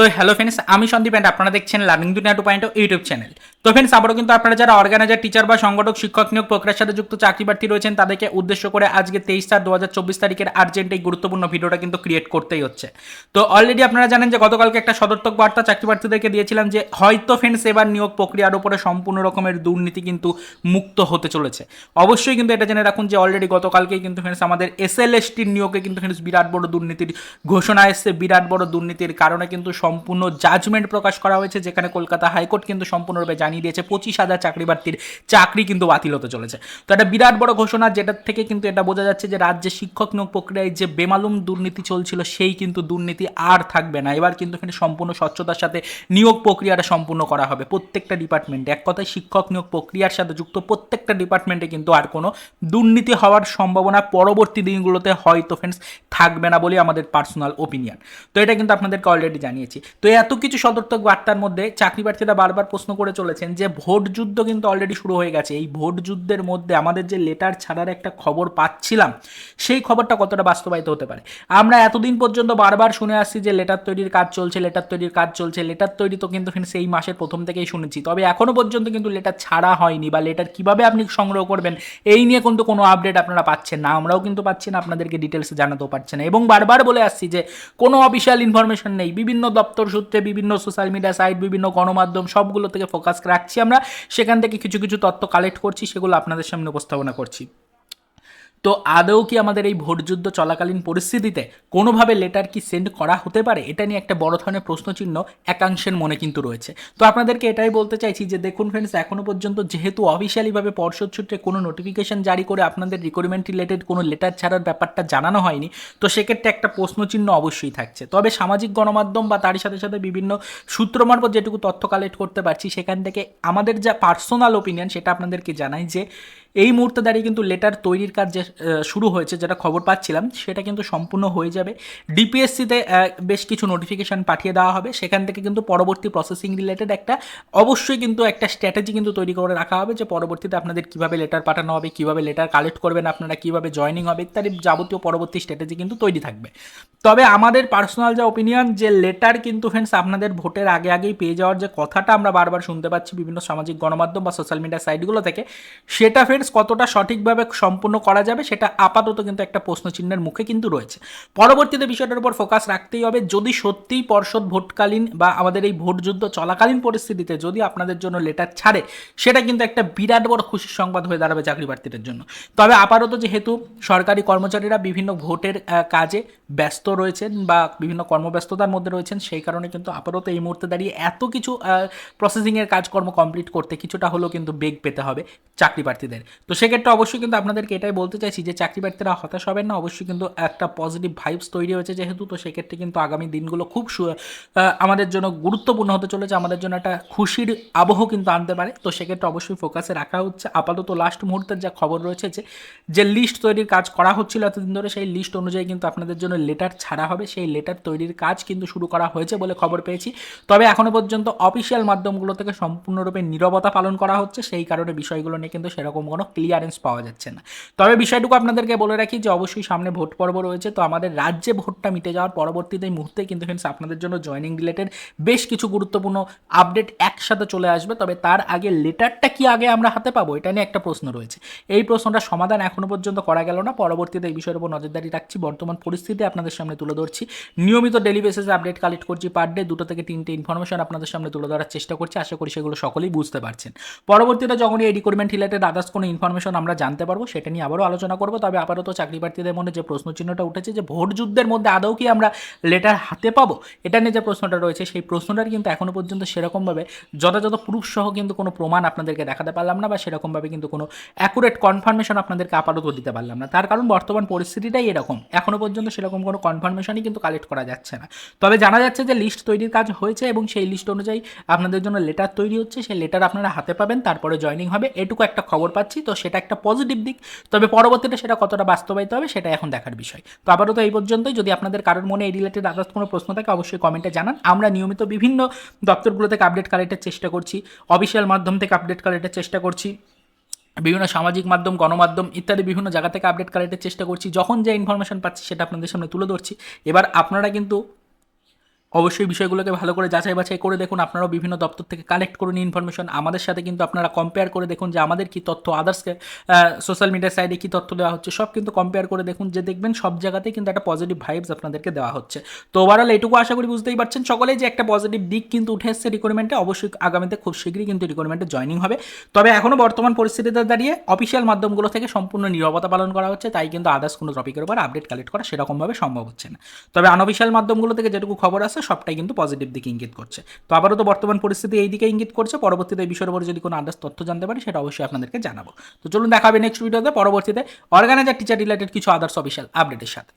তো hello friends আমি Sandeep and আপনারা দেখছেন learning Duniya two point YouTube channel তো ফ্রেন্ডস আবারও কিন্তু আপনারা যারা অর্গানাইজার টিচার বা সংগঠক, শিক্ষক নিয়োগ প্রক্রিয়ার সাথে যুক্ত, চাকরি প্রার্থী রয়েছেন, তাদেরকে উদ্দেশ্য করে আজকে তেইশ চার দু হাজার চব্বিশ তারিখের আর্জেন্ট এই গুরুত্বপূর্ণ ভিডিওটা কিন্তু ক্রিয়েট করতেই হচ্ছে। তো অলরেডি আপনারা জানেন যে গতকালকে একটা সদর্থক বার্তা চাকরি প্রার্থীদেরকে দিয়েছিলাম যে হয়তো ফ্রেন্ডস এবার নিয়োগ প্রক্রিয়ার উপরে সম্পূর্ণ রকমের দুর্নীতি কিন্তু মুক্ত হতে চলেছে। অবশ্যই কিন্তু এটা জেনে রাখুন যে অলরেডি গতকালকেই কিন্তু ফ্রেন্ডস আমাদের এস এল এস টির নিয়োগে কিন্তু ফ্রেন্ডস বিরাট বড় দুর্নীতির ঘোষণা এসছে। বিরাট বড় দুর্নীতির কারণে কিন্তু সম্পূর্ণ জাজমেন্ট প্রকাশ করা হয়েছে, যেখানে কলকাতা হাইকোর্ট কিন্তু সম্পূর্ণরূপে জানিয়ে দিয়েছে, পঁচিশ হাজার চাকরি প্রার্থীর চাকরি কিন্তু বাতিল হতে চলেছে। তো একটা বিরাট বড় ঘোষণা, যেটার থেকে কিন্তু এটা বোঝা যাচ্ছে যে রাজ্যে শিক্ষক নিয়োগ প্রক্রিয়ায় যে বেমালুম দুর্নীতি চলছিল, সেই কিন্তু দুর্নীতি আর থাকবে না। এবার কিন্তু এখানে সম্পূর্ণ স্বচ্ছতার সাথে নিয়োগ প্রক্রিয়াটা সম্পূর্ণ করা হবে প্রত্যেকটা ডিপার্টমেন্টে এক কথায় শিক্ষক নিয়োগ প্রক্রিয়ার সাথে যুক্ত প্রত্যেকটা ডিপার্টমেন্টে কিন্তু আর কোনো দুর্নীতি হওয়ার সম্ভাবনা পরবর্তী দিনগুলোতে হয়তো ফ্রেন্ডস থাকবে না বলে আমাদের পার্সোনাল ওপিনিয়ন তো এটা কিন্তু আপনাদেরকে অলরেডি জানিয়েছি। তো এত কিছু সদর্থক বার্তার মধ্যে চাকরি প্রার্থীরা বারবার প্রশ্ন করে চলেছেন যে ভোট যুদ্ধ কিন্তু অলরেডি শুরু হয়ে গেছে। এই ভোট যুদ্ধের মধ্যে আমাদের যে লেটার ছাড়ার একটা খবর পাচ্ছিলাম, সেই খবরটা কতটা বাস্তবায়িত হতে পারে? আমরা এতদিন পর্যন্ত বারবার শুনে আসছি যে লেটার তৈরির কাজ চলছে লেটার তৈরির কাজ চলছে। লেটার তৈরি তো কিন্তু সেই মাসের প্রথম থেকেই শুনেছি। তবে এখনও পর্যন্ত কিন্তু লেটার ছাড়া হয়নি বা লেটার কীভাবে আপনি সংগ্রহ করবেন, এই নিয়ে কিন্তু কোনো আপডেট আপনারা পাচ্ছেন না। আমরাও কিন্তু পাচ্ছি না, আপনাদেরকে ডিটেলসে জানাতেও পারছে না। এবং বারবার বলে আসছি যে কোনো অফিসিয়াল ইনফরমেশন নেই। বিভিন্ন দপ্তর সূত্রে, বিভিন্ন সোশ্যাল মিডিয়া সাইট বিভিন্ন গণমাধ্যম সবগুলো থেকে ফোকাস রাখছি আমরা। সেখান থেকে কিছু কিছু তথ্য কালেক্ট করছি, সেগুলো আপনাদের সামনে উপস্থাপনা করছি। তো আদৌ কি আমাদের এই ভোটযুদ্ধ চলাকালীন পরিস্থিতিতে কোনোভাবে লেটার কি সেন্ড করা হতে পারে? এটা নিয়ে একটা বড় ধরনের প্রশ্নচিহ্ন একাংশের মনে কিন্তু রয়েছে। তো আপনাদেরকে এটাই বলতে চাইছি যে দেখুন ফ্রেন্ডস এখনও পর্যন্ত যেহেতু অফিসিয়ালিভাবে পর্ষদ সূত্রে কোনো নোটিফিকেশন জারি করে আপনাদের রিকোয়ারমেন্ট রিলেটেড কোনো লেটার ছাড়ার ব্যাপারটা জানানো হয়নি, তো সেক্ষেত্রে একটা প্রশ্নচিহ্ন অবশ্যই থাকছে। তবে সামাজিক গণমাধ্যম বা তারই সাথে সাথে বিভিন্ন সূত্র মারফত যেটুকু তথ্য কালেক্ট করতে পারছি, সেখান থেকে আমাদের যা পার্সোনাল ওপিনিয়ন সেটা আপনাদেরকে জানাই যে এই মুহূর্তে দাঁড়িয়ে কিন্তু লেটার তৈরির কাজ যে শুরু হয়েছে, যেটা খবর পাচ্ছিলাম, সেটা কিন্তু সম্পূর্ণ হয়ে যাবে। ডিপিএসসিতে বেশ কিছু নোটিফিকেশান পাঠিয়ে দেওয়া হবে। সেখান থেকে কিন্তু পরবর্তী প্রসেসিং রিলেটেড একটা, অবশ্যই কিন্তু একটা স্ট্র্যাটেজি কিন্তু তৈরি করে রাখা হবে যে পরবর্তীতে আপনাদের কীভাবে লেটার পাঠানো হবে, কীভাবে লেটার কালেক্ট করবেন, আপনারা কীভাবে জয়নিং হবে, ইত্যাদি যাবতীয় পরবর্তী স্ট্র্যাটেজি কিন্তু তৈরি থাকবে। তবে আমাদের পার্সোনাল যা ওপিনিয়ন যে লেটার কিন্তু ফ্রেন্ডস আপনাদের ভোটের আগে আগেই পেয়ে যাওয়ার যে কথাটা আমরা বারবার শুনতে পাচ্ছি বিভিন্ন সামাজিক গণমাধ্যম বা সোশ্যাল মিডিয়া সাইটগুলো থেকে, সেটা ফ্রেন্ডস কতটা সঠিকভাবে সম্পূর্ণ করা যাবে সেটা আপাতত কিন্তু একটা প্রশ্নচিহ্নের মুখে কিন্তু রয়েছে। পরবর্তীতে বিষয়টার উপর ফোকাস রাখতেই হবে, যদি সত্যিই পর্ষদ ভোটকালীন বা আমাদের এই ভোট যুদ্ধ চলাকালীন পরিস্থিতিতে যদি আপনাদের জন্য লেটার ছাড়ে, সেটা কিন্তু একটা বিরাট বড় খুশির সংবাদ হয়ে দাঁড়াবে চাকরি প্রার্থীদের জন্য। তবে আপাতত যেহেতু সরকারি কর্মচারীরা বিভিন্ন ভোটের কাজে ব্যস্ত রয়েছেন বা বিভিন্ন কর্মব্যস্ততার মধ্যে রয়েছেন, সেই কারণে কিন্তু আপাতত এই মুহূর্তে দাঁড়িয়ে এত কিছু প্রসেসিংয়ের কাজকর্ম কমপ্লিট করতে কিছুটা হলেও কিন্তু বেগ পেতে হবে চাকরি প্রার্থীদের। তো সেক্ষেত্রে অবশ্যই কিন্তু আপনাদেরকে এটাই বলতে চাইছি যে চাকরি প্রার্থীরা হতাশ হবেন না। অবশ্যই কিন্তু একটা পজিটিভ ভাইবস তৈরি হয়েছে যেহেতু। তো সেক্ষেত্রে কিন্তু আগামী দিনগুলো খুব আমাদের জন্য গুরুত্বপূর্ণ হতে চলেছে। আমাদের জন্য একটা খুশির আবহ কিন্তু আনতে পারে। তো সেক্ষেত্রে অবশ্যই ফোকাসে রাখা হচ্ছে। আপাতত লাস্ট মুহূর্তের যা খবর রয়েছে যে যে লিস্ট তৈরির কাজ করা হচ্ছিল এতদিন ধরে, সেই লিস্ট অনুযায়ী কিন্তু আপনাদের জন্য লেটার ছাড়া হবে। সেই লেটার তৈরির কাজ কিন্তু শুরু করা হয়েছে বলে খবর পেয়েছি। তবে এখনও পর্যন্ত অফিসিয়াল মাধ্যমগুলো থেকে সম্পূর্ণরূপে নীরবতা পালন করা হচ্ছে। সেই কারণে বিষয়গুলো নিয়ে কিন্তু সেরকম কোনো ক্লিয়ারেন্স পাওয়া যাচ্ছে না। তবে বিষয়টুকু আপনাদেরকে বলে রাখি যে, অবশ্যই সামনে ভোট পর্ব রয়েছে, তো আমাদের রাজ্যে ভোটটা মিটে যাওয়ার পরবর্তীতে মুহূর্তে কিন্তু ফ্রেন্ডস আপনাদের জন্য জয়নিং রিলেটেড বেশ কিছু গুরুত্বপূর্ণ আপডেট একসাথে চলে আসবে। তবে তার আগে লেটারটা কি আগে আমরা হাতে পাবো, এটা নিয়ে একটা প্রশ্ন রয়েছে। এই প্রশ্নটার সমাধান এখনও পর্যন্ত করা গেল না। পরবর্তীতে এই বিষয়ের উপর নজরদারি রাখছি। বর্তমান পরিস্থিতি আপনাদের সামনে তুলে ধরছি। নিয়মিত ডেলি বেসিসে আপডেট কালেক্ট করছি পার ডে দুটো থেকে তিনটে ইনফরমেশন আপনাদের সামনে তুলে ধরার চেষ্টা করছি। আশা করি সেগুলো সকলেই বুঝতে পারছেন। পরবর্তীতে যখন এই রিক্রুটমেন্ট রিলেটেড আদার্স কোনো ইনফরমেশন আমরা জানতে পারব, সেটা নিয়ে আবারও আলোচনা করব। তবে আপাতত চাকরি প্রার্থীদের মধ্যে যে প্রশ্নচিহ্নটা উঠেছে যে ভোট যুদ্ধের মধ্যে আদৌ কি আমরা লেটার হাতে পাবো, এটা নিয়ে যে প্রশ্নটা রয়েছে, সেই প্রশ্নটার কিন্তু এখনও পর্যন্ত সেরকমভাবে যথাযথ প্রুফ সহ কিন্তু কোনো প্রমাণ আপনাদেরকে দেখাতে পারলাম না বা সেরকমভাবে কিন্তু কোনো অ্যাকুরেট কনফার্মেশন আপনাদেরকে আপাতত দিতে পারলাম না। তার কারণ বর্তমান পরিস্থিতিটাই এরকম এখনও পর্যন্ত সেরকম কোনো কনফার্মেশনই কিন্তু কালেক্ট করা যাচ্ছে না। তবে জানা যাচ্ছে যে লিস্ট তৈরির কাজ হয়েছে এবং সেই লিস্ট অনুযায়ী আপনাদের জন্য লেটার তৈরি হচ্ছে, সেই লেটার আপনারা হাতে পাবেন, তারপরে জয়নিং হবে, এটুকু একটা খবর পাচ্ছি তো সেটা একটা পজিটিভ দিক। তবে পরবর্তীতে সেটা কতটা বাস্তবায়িত হবে সেটা এখন দেখার বিষয়। তো আপাতত এই পর্যন্তই। যদি আপনাদের কারোর মনে এই রিলেটেড আদার্স কোনো প্রশ্ন থাকে, অবশ্যই কমেন্টে জানান। আমরা নিয়মিত বিভিন্ন দপ্তরগুলো থেকে আপডেট কালেক্টের চেষ্টা করছি অফিসিয়াল মাধ্যম থেকে আপডেট কালেক্টের চেষ্টা করছি, বিভিন্ন সামাজিক মাধ্যম, গণমাধ্যম ইত্যাদি বিভিন্ন জায়গা থেকে আপডেট কালেক্টের চেষ্টা করছি। যখন যে ইনফরমেশন পাচ্ছি সেটা আপনাদের সামনে তুলে ধরছি। এবার আপনারা কিন্তু অবশ্যই বিষয়গুলোকে ভালো করে যাচাই বাছাই করে দেখুন। আপনারাও বিভিন্ন দপ্তর থেকে কালেক্ট করুন ইনফরমেশন আমাদের সাথে কিন্তু আপনারা কম্পেয়ার করে দেখুন যে আমাদের কি তথ্য আদার্সকে সোশ্যাল মিডিয়ার সাইডে কি তথ্য দেওয়া হচ্ছে, সব কিন্তু কম্পেয়ার করে দেখুন। যে দেখবেন সব জায়গাতেই কিন্তু একটা পজিটিভ ভাইবস আপনাদেরকে দেওয়া হচ্ছে। তো ওভারঅল এইটুকু আশা করি বুঝতেই পারছেন। সকলেই যে একটা পজিটিভ দিক কিন্তু উঠে এসছে রিকোয়ারমেন্টে অবশ্যই আগামীতে খুব শীঘ্রই কিন্তু রিকোয়ারমেন্টে জয়নিং হবে। তবে এখনও বর্তমান পরিস্থিতিতে দাঁড়িয়ে অফিসিয়াল মাধ্যমগুলো থেকে সম্পূর্ণ নিরবতা পালন করা হচ্ছে, তাই কিন্তু আদার্স কোনো টপিকের উপর আপডেট কালেক্ট করা সেরকমভাবে সম্ভব হচ্ছে না। তবে আনঅফিসিয়াল মাধ্যমগুলো থেকে যেটুকু খবর আছে সবটাই কিন্তু পজিটিভ দিকে ইঙ্গিত করছে। তো আবারও তো বর্তমান পরিস্থিতি এই দিকে ইঙ্গিত করছে। পরবর্তীতে এই বিষয়ের উপরে যদি কোনো আদার্স তথ্য জানতে পারি, সেটা অবশ্যই আপনাদেরকে জানাব। তো চলুন দেখাবে নেক্সট ভিডিওতে পরবর্তীতে অর্গানাইজার টিচার রিলেটেড কিছু আদার্স অফিসিয়াল আপডেটের সাথে।